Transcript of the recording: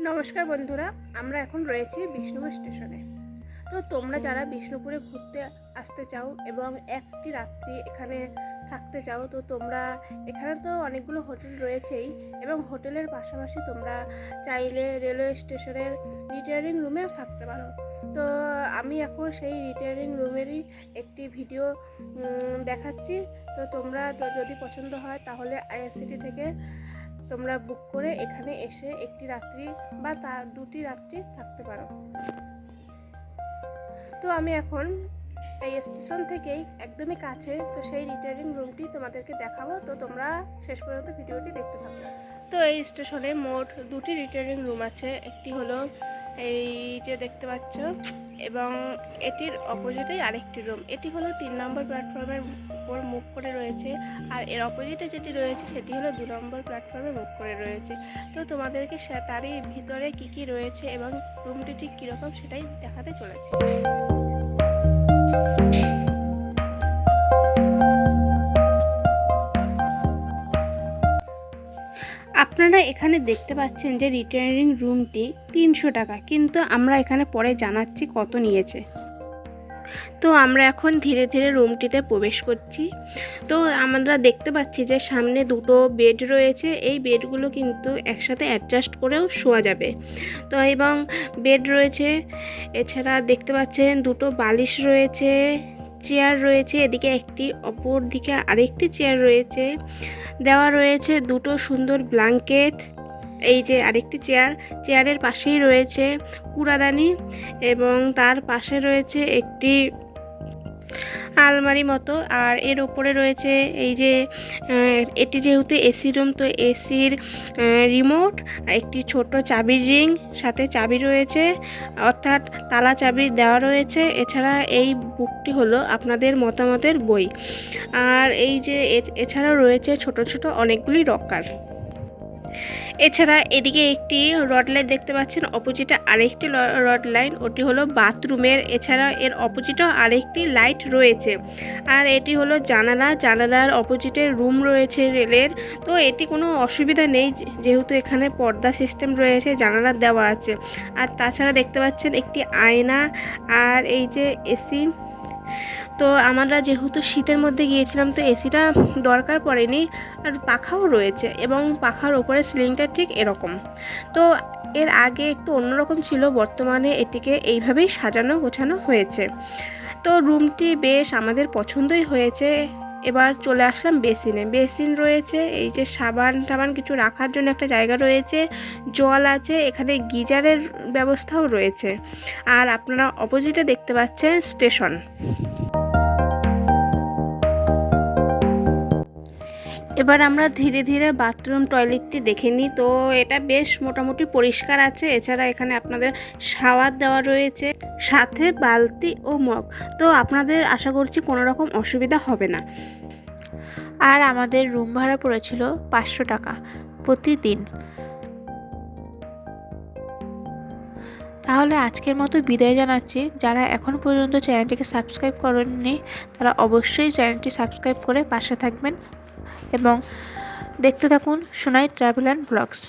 নমস্কার বন্ধুরা, আমরা এখন রয়েছি বিষ্ণুপুর স্টেশনে। তো তোমরা যারা বিষ্ণুপুরে ঘুরতে আসতে চাও এবং একটি রাত্রি এখানে থাকতে চাও, তো তোমরা এখানে তো অনেকগুলো হোটেল রয়েছেই এবং হোটেলের পাশাপাশি তোমরা চাইলে রেলওয়ে স্টেশনের রিটায়ারিং রুমেও থাকতে পারো। তো আমি এখন সেই রিটায়ারিং রুমেরই একটি ভিডিও দেখাচ্ছি। তো তোমরা যদি পছন্দ হয় তাহলে আইএসসিটি থেকে তোমরা বুক করে এখানে এসে একটি রাত্রি বা তা, দুটি রাত্রি থাকতে পারো। তো আমি এখন এই স্টেশন থেকেই একদমই কাছে, তো সেই রিটায়ারিং রুমটি তোমাদেরকে দেখাবো। তো তোমরা শেষ পর্যন্ত ভিডিওটি দেখতে থাকো। তো এই স্টেশনে মোট দুটি রিটায়ারিং রুম আছে। একটি হলো এই যে দেখতে পাচ্ছ এবং এটির অপোজিটেই আরেকটি রুম। এটি হলো তিন নম্বর প্ল্যাটফর্মের উপর মুখ করে রয়েছে। আর এর অপোজিটে যেটি রয়েছে, সেটি হলো দু নম্বর প্ল্যাটফর্মে মুখ করে রয়েছে। তো তোমাদেরকে তারই ভিতরে কি কি রয়েছে এবং রুমটি ঠিক কীরকম সেটাই দেখাতে চলেছে। আপনারা এখানে দেখতে পাচ্ছেন যে রিটার্নিং রুমটি তিনশো টাকা, কিন্তু আমরা এখানে পরে জানাচ্ছি কত নিয়েছে। তো আমরা এখন ধীরে ধীরে রুমটিতে প্রবেশ করছি। তো আমরা দেখতে পাচ্ছি যে সামনে দুটো বেড রয়েছে, এই বেডগুলো কিন্তু একসাথে অ্যাডজাস্ট করেও শোয়া যাবে। তো এবং বেড রয়েছে, এছাড়া দেখতে পাচ্ছেন দুটো বালিশ রয়েছে চেয়ার রয়েছে, এদিকে একটি অপর দিকে আরেকটি চেয়ার রয়েছে। দেওয়া রয়েছে দুটো সুন্দর ব্ল্যাঙ্কেট এই যে আরেকটি চেয়ার চেয়ারের পাশেই রয়েছে কুড়াদানি এবং তার পাশে রয়েছে একটি আলমারি মতো। আর এর ওপরে রয়েছে এই যে এটি যেহেতু এসি রুম, তো এসির রিমোট একটি ছোট চাবির রিং, সাথে চাবি রয়েছে, অর্থাৎ তালা চাবি দেওয়া রয়েছে। এছাড়া এই বুকটি হলো আপনাদের মতামতের বই। আর এই যে এছাড়াও রয়েছে ছোট ছোট অনেকগুলি রকার। এছাড়া এদিকে একটি রড লাইট দেখতে পাচ্ছেন, অপোজিটে আরেকটি রড লাইন, ওটি হলো বাথরুমের, এছাড়া এর অপোজিটেও আরেকটি লাইট রয়েছে। আর এটি হলো জানালা, জানালার অপোজিটে রুম রয়েছে রেলের, তো এটি কোনো অসুবিধা নেই যেহেতু এখানে পর্দা সিস্টেম রয়েছে, জানালা দেওয়া আছে। আর তাছাড়া দেখতে পাচ্ছেন একটি আয়না, আর এই যে এসি তো আমরা যেহেতু শীতের মধ্যে গিয়েছিলাম, তো এসিটা দরকার পড়েনি আর পাখাও রয়েছে এবং পাখার ওপরে সিলিংটা ঠিক এরকম। তো এর আগে একটু অন্যরকম ছিল, বর্তমানে এটিকে এইভাবেই সাজানো গোছানো হয়েছে। তো রুমটি বেশ আমাদের পছন্দই হয়েছে। এবার চলে আসলাম বেসিনে। বেসিন রয়েছে, এই যে সাবান টাবান কিছু রাখার জন্য একটা জায়গা রয়েছে, জল আছে, এখানে গিজারের ব্যবস্থাও রয়েছে। আর আপনারা অপোজিটে দেখতে পাচ্ছেন স্টেশন। এবার আমরা ধীরে ধীরে বাথরুম টয়লেটটি দেখে নিই। তো এটা বেশ মোটামুটি পরিষ্কার আছে। এছাড়া এখানে আপনাদের শাওয়ার দেওয়া রয়েছে, সাথে বালতি ও মগ। তো আপনাদের আশা করছি কোনো রকম অসুবিধা হবে না। আর আমাদের রুম ভাড়া পড়েছিল পাঁচশো টাকা প্রতিদিন। তাহলে আজকের মতো বিদায় জানাচ্ছি। যারা এখন পর্যন্ত চ্যানেলটিকে সাবস্ক্রাইব করেননি, তারা অবশ্যই চ্যানেলটি সাবস্ক্রাইব করে পাশে থাকবেন। এবং দেখতে থাকুন সোনাই ট্রাভেল অ্যান্ড ব্লগস।